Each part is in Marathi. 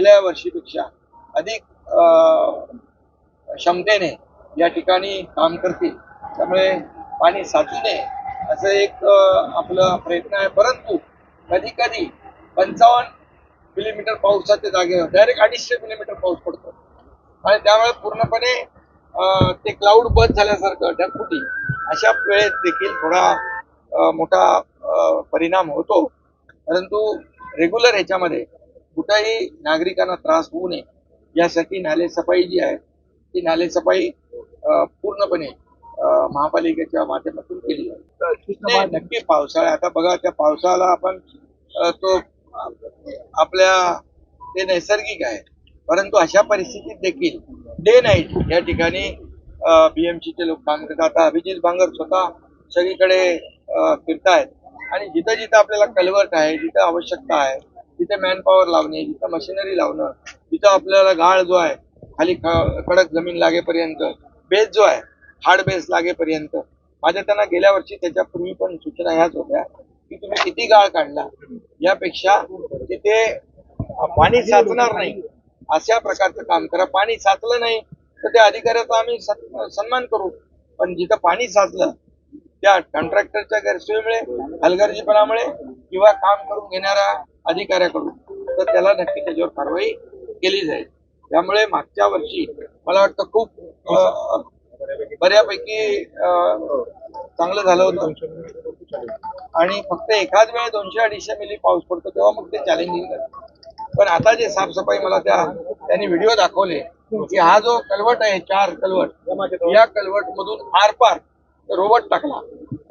गेल्या वर्षीपेक्षा अधिक क्षमतेने या ठिकाणी काम करतील. त्यामुळे पाणी साचू नये असं एक आपला आपलं प्रयत्न आहे. परंतु कधी कधी पंचावन्न मिलीमीटर पावसाच्या जागेवर डायरेक्ट अडीचशे मिलीमीटर पाऊस पडतो. आणि त्यामुळे पूर्णपणे ते क्लाउड बंद झाल्यासारखं ढगफुटी अशा वेळेत देखील थोडा मोठा परिणाम होतो. परंतु रेग्युलर ह्याच्यामध्ये कुठेही नागरिकांना त्रास होऊ नये. यासाठी नालेसफाई जी आहे ती नालेसफाई अ, पूर्णपणे महापालिकेच्या माध्यमातून केली आहे नक्की पावसाळा आता बघा त्या पावसाळ्याला आपण तो आपल्या ते नैसर्गिक आहे. परंतु अशा परिस्थितीत देखील डे नाईट या ठिकाणी बीएमसीचे लोक काम करतात आता अभिजित बांगर स्वतः सगळीकडे फिरतायत. आणि जिथं जिथं आपल्याला कल्वर्ट आहे जिथं आवश्यकता आहे तिथे मॅनपॉवर लावणे जिथं मशिनरी लावणं तिथं आपल्याला गाळ जो आहे खाली कडक जमीन लागेपर्यंत बेस जो आहे हार्ड बेस लागेपर्यंत माझ्या त्यांना गेल्या वर्षी त्याच्यापूर्वी पण सूचना ह्याच होत्या की तुम्ही किती गाळ काढला? यापेक्षा तिथे पाणी साचणार नाही. अशा प्रकारचं काम करा. पाणी साचलं नाही तर त्या अधिकाऱ्याचा आम्ही सन्मान करू. पण जिथं पाणी साचलं त्या कॉन्ट्रॅक्टरच्या गैरसोयीमुळे हलगर्जीपणामुळे किंवा काम करून घेणाऱ्या अधिकाऱ्याकडून. तर त्याला नक्की त्याच्यावर कारवाई केली जाईल. त्यामुळे मागच्या वर्षी मला वाटतं खूप बऱ्यापैकी चांगलं झालं होतं. आणि फक्त एखाद वेळ दोनशे अडीचशे मिली पाऊस पडतो तेव्हा मग ते चॅलेंजिंग पण आता जे साफसफाई मला त्या त्यांनी व्हिडिओ दाखवले की हा जो कलवट आहे चार कलवट या कलवट मधून आरपार रोबोट टाकला.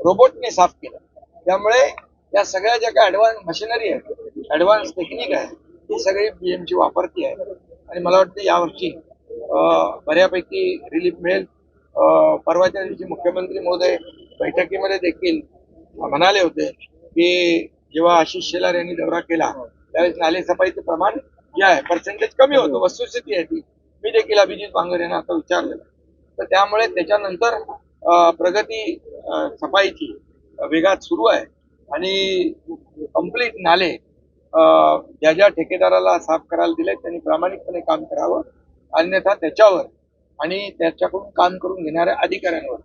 रोबोटने साफ केलं. त्यामुळे या सगळ्या ज्या काही ऍडव्हान्स मशिनरी आहे ऍडव्हान्स टेक्निक आहे ती सगळी बीएमची वापरती आहे. आणि मला वाटतं यावर्षी बऱ्यापैकी रिलीफ मिळेल. परवाच्या दिवशी मुख्यमंत्री महोदय बैठकीमध्ये देखील म्हणाले होते की जेव्हा आशिष शेलार यांनी दौरा केला त्यावेळेस नालेसफाईचं प्रमाण जे आहे पर्सेंटेज कमी होतं वस्तुस्थिती आहे ती. मी देखील अभिजित बांगर यांना आता विचारलेलं तर त्यामुळे त्याच्यानंतर प्रगती सफाईची वेगात सुरू आहे. आणि कंप्लीट नाले ज्या ज्या ठेकेदाराला साफ करायला दिले त्यांनी प्रामाणिकपणे काम करावं. अन्यथा त्याच्यावर आणि त्याच्याकडून काम करून घेणाऱ्या अधिकाऱ्यांवर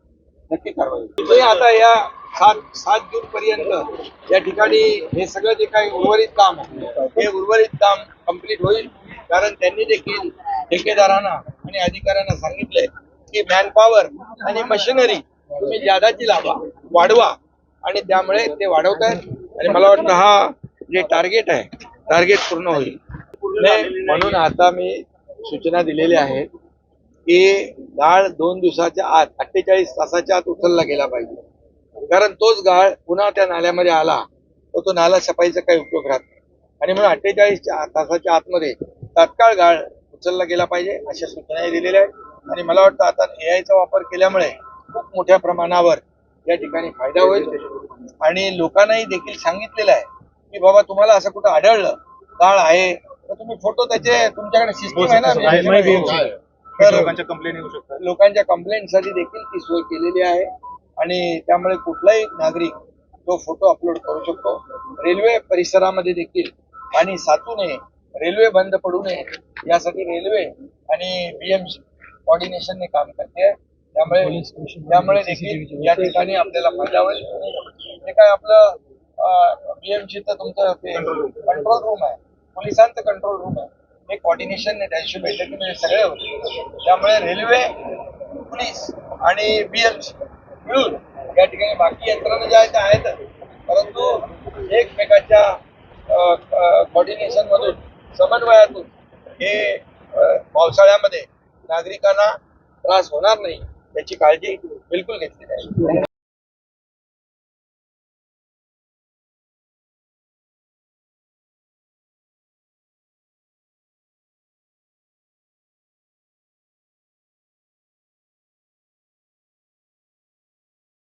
नक्की कारवाई तुम्ही आता या सात सात जून पर्यंत या ठिकाणी हे सगळं जे काही उर्वरित काम हे उर्वरित काम कंप्लीट होईल. कारण त्यांनी देखील ठेकेदारांना आणि अधिकाऱ्यांना सांगितलंय की मॅनपॉवर आणि मशिनरी तुम्ही ज्यादाची लावा वाढवा. आणि त्यामुळे ते वाढवत आहेत आणि मला वाटतं हा जे टार्गेट आहे टार्गेट पूर्ण होईल. म्हणजे म्हणून आता मी सूचना दिलेल्या आहेत की गाळ दोन दिवसाच्या आत अठ्ठेचाळीस तासाच्या आत उचलला गेला पाहिजे. कारण तोच गाळ पुन्हा त्या नाल्यामध्ये आला तर तो नाला सफाईचा काही उपयोग राहत नाही. आणि म्हणून अठ्ठेचाळीस तासाच्या आतमध्ये तात्काळ गाळ उचलला गेला पाहिजे अशा सूचनाही दिलेल्या आहेत. आणि मला वाटतं आता एआयचा वापर केल्यामुळे खूप मोठ्या प्रमाणावर या ठिकाणी फायदा होईल. आणि लोकांनाही देखील सांगितलेलं आहे की बाबा तुम्हाला असं कुठं आढळलं गाळ आहे तर तुम्ही फोटो त्याचे तुमच्याकडे सिस्टम आहे ना. तर लोकांच्या कंप्लेंट येऊ शकतात. लोकांच्या कंप्लेंटसाठी देखील ती सोय केलेली आहे. आणि त्यामुळे कुठलाही नागरिक तो फोटो अपलोड करू शकतो. रेल्वे परिसरामध्ये देखील पाणी साचू नये रेल्वे बंद पडू नये यासाठी रेल्वे आणि बीएमसी कोऑर्डिनेशनने काम करते. त्यामुळे त्यामुळे देखील या ठिकाणी आपल्याला फायदा होईल. जे काय आपलं बीएमसीचं तुमचं ते कंट्रोल रूम आहे. पोलिसांचं कंट्रोल रूम आहे. हे कोऑर्डिनेशन त्या दिवशी बैठकीमध्ये सगळे होते. त्यामुळे रेल्वे पोलीस आणि बीएमसी मिळून या ठिकाणी बाकी यंत्रणा ज्या आहेत त्या आहेत. परंतु एकमेकाच्या कोऑर्डिनेशन मधून समन्वयातून हे पावसाळ्यामध्ये नागरिकांना त्रास होणार नाही. याची काळजी बिलकुल घेतली जाईल.